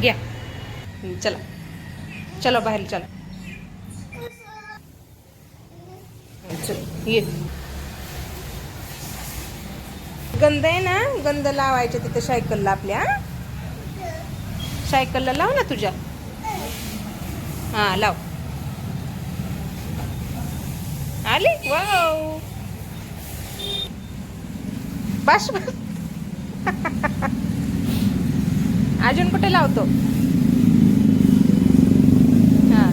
घ्या. चला. चला बाहेर चला. चल ये. गंध आहे ना? गंध लावायच्या तिथे सायकलला आपल्या सायकलला लाव ना तुझ्या. हा लाव. आले? वाव. बस बस. अजून कुठे लावतो? हा.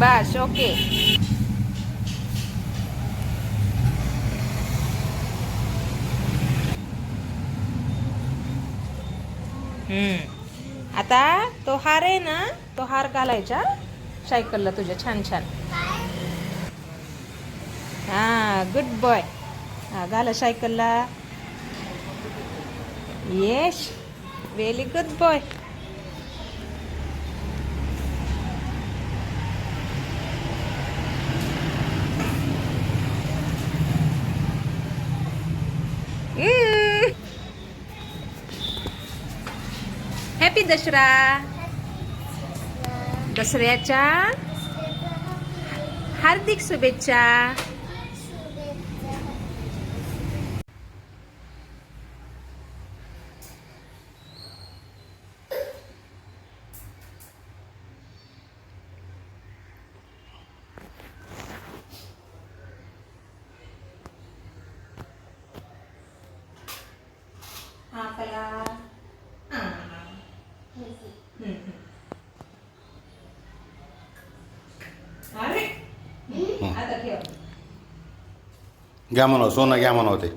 बस ओके. हम्म. आता तो हार आहे ना तो हार घालायचा सायकलला तुझ्या छान छान हा गुड बॉय हा घाला सायकलला yes very good boy happy Dussehra दसऱ्याच्या हार्दिक शुभेच्छा घ्या म्हणा सोनं घ्या म्हणा होते